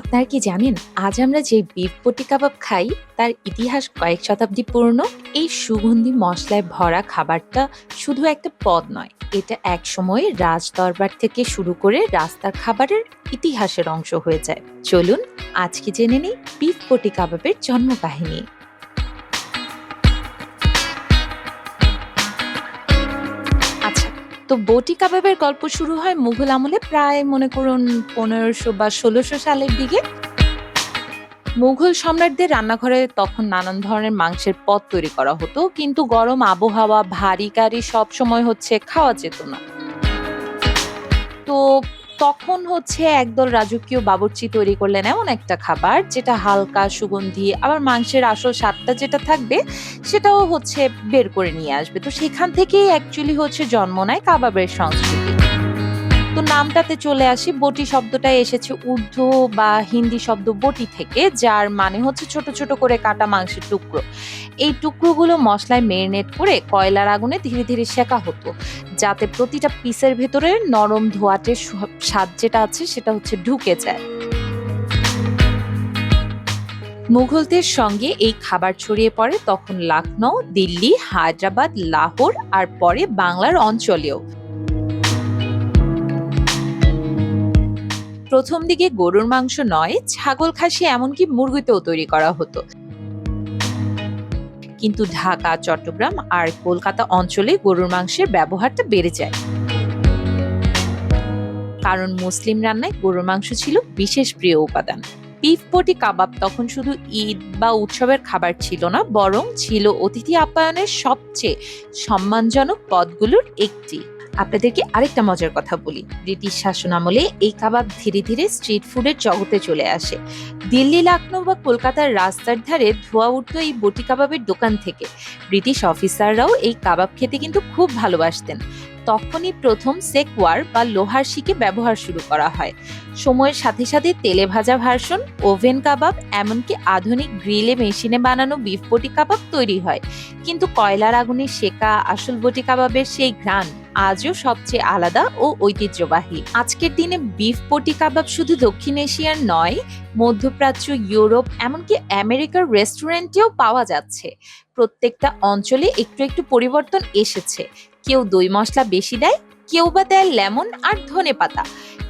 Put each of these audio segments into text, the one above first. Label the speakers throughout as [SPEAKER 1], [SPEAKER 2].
[SPEAKER 1] আপনারা কি জানেন, আজ আমরা যে বিফ পটি কাবাব খাই, তার ইতিহাস কয়েক শতাব্দী পুরনো? এই সুগন্ধি মশলায় ভরা খাবারটা শুধু একটা পদ নয়, এটা এক সময় রাজ দরবার থেকে শুরু করে রাস্তার খাবারের ইতিহাসের অংশ হয়ে যায়। চলুন, আজকে জেনে নিই বিফ পটি কাবাবের জন্ম তো বটি কাবাবের গল্প শুরু হয় মুঘল আমলে প্রায়, মনে করুন, পনেরোশো বা ষোলোশো সালের দিকে। মুঘল সম্রাটদের রান্নাঘরে তখন নানান ধরনের মাংসের পথ তৈরি করা হতো, কিন্তু গরম আবহাওয়া, ভারী কারি সব সময় হচ্ছে খাওয়া যেত না। তো তখন হচ্ছে একদল রাজকীয় বাবুর্চি তৈরি করলেন এমন একটা খাবার, যেটা হালকা সুগন্ধি, আবার মাংসের আসল স্বাদটা যেটা থাকবে, সেটাও হচ্ছে বের করে নিয়ে আসবে। তো সেখান থেকেই অ্যাকচুয়ালি হচ্ছে জন্ম নেয় কাবাবের সংস্কৃতি। তো নামটাতে চলে আসি, বটি শব্দটা এসেছে উর্দু বা হিন্দি শব্দ বটি থেকে, যার মানে হচ্ছে ছোট ছোট করে কাটা মাংসের টুকরো। এই টুকরোগুলো মশলায় মেরিনেট করে কয়লার আগুনে ধীরে ধীরে শেখা হতো। যাতে প্রতিটা পিসের ভেতরে নরম ধোয়াটে সু- স্বাদ যেটা আছে সেটা হচ্ছে ঢুকে যায়। মুঘলদের সঙ্গে এই খাবার ছড়িয়ে পড়ে তখন লখনৌ, দিল্লি, হায়দ্রাবাদ, লাহোর আর পরে বাংলার অঞ্চলেও। প্রথম দিকে গরুর মাংস নয়, ছাগল খাসি এমনকি মুরগিতেও তৈরি করা হতো। কিন্তু ঢাকা, চট্টগ্রাম আর কলকাতা অঞ্চলে গরুর মাংসের ব্যবহারটা বেড়ে যায়। কারণ মুসলিম রান্নায় গরুর মাংস ছিল বিশেষ প্রিয় উপাদান। বিফ পটি কাবাব তখন শুধু ঈদ বা উৎসবের খাবার ছিল না, বরং ছিল অতিথি আপ্যায়নের সবচেয়ে সম্মানজনক পদগুলোর একটি। আপনাদেরকে আরেকটা মজার কথা বলি। ব্রিটিশ শাসন আমলে এই কাবাব ধীরে ধীরে স্ট্রিট ফুডের জগতে চলে আসে। দিল্লি লখনৌ বা কলকাতার রাস্তার ধারে ধোয়া উঠতো এই বটি কাবাবের দোকান থেকে। ব্রিটিশ অফিসাররাও এই কাবাব খেতে কিন্তু খুব ভালোবাসতেন। তখনই প্রথম সেকওয়ার বা লোহার শিকে ব্যবহার শুরু করা হয়। সময়ের সাথে সাথে তেলে ভাজা ভার্সন, ওভেন কাবাব, এমনকি আধুনিক গ্রিলে মেশিনে বানানো বিফ বটি কাবাব তৈরি হয়। কিন্তু কয়লার আগুনে সেকা আসল বটি কাবাবের সেই ঘ্রাণ আজও সবচেয়ে আলাদা ও ঐতিহ্যবাহী। আজকের দিনে বিফ পটি কাবাব শুধু দক্ষিণ এশিয়ার নয়, মধ্যপ্রাচ্য, ইউরোপ, এমনকি আমেরিকার রেস্টুরেন্টেও পাওয়া যাচ্ছে। প্রত্যেকটা অঞ্চলে একটু একটু পরিবর্তন এসেছে। কেউ দই মশলা বেশি দেয়, কেউ বা দেয় লেমন আর ধনে পাতা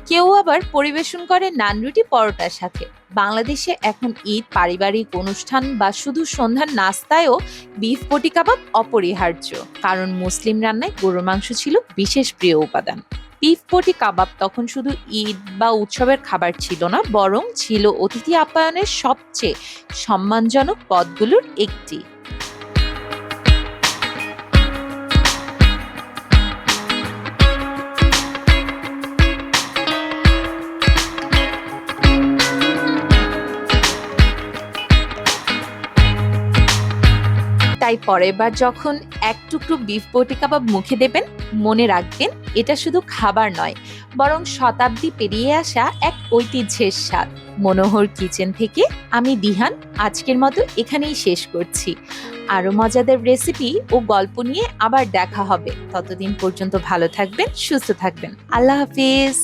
[SPEAKER 1] কেউ আবার পরিবেশন করে নান রুটি পরোটার সাথে। বাংলাদেশে এখন ঈদ, পারিবারিক অনুষ্ঠান বা শুধু সন্ধ্যার নাস্তায়ও বিফ, পটি কাবাব অপরিহার্য। কারণ মুসলিম রান্নায় গরুর মাংস ছিল বিশেষ প্রিয় উপাদান। বিফ, পটি কাবাব তখন শুধু ঈদ বা উৎসবের খাবার ছিল না, বরং ছিল অতিথি আপ্যায়নের সবচেয়ে সম্মানজনক পদগুলোর একটি। তাই পরের বার যখন এক টুকরো বিফ বটি কাবাব মুখে দেবেন, মনে রাখবেন এটা শুধু খাবার নয়, বরং শতাব্দী পেরিয়ে আসা এক ঐতিহ্যের স্বাদ। মনোহর কিচেন থেকে আমি দিহান, আজকের মতো এখানেই শেষ করছি। আরও মজাদার রেসিপি ও গল্প নিয়ে আবার দেখা হবে। ততদিন পর্যন্ত ভালো থাকবেন, সুস্থ থাকবেন। আল্লাহ হাফিজ।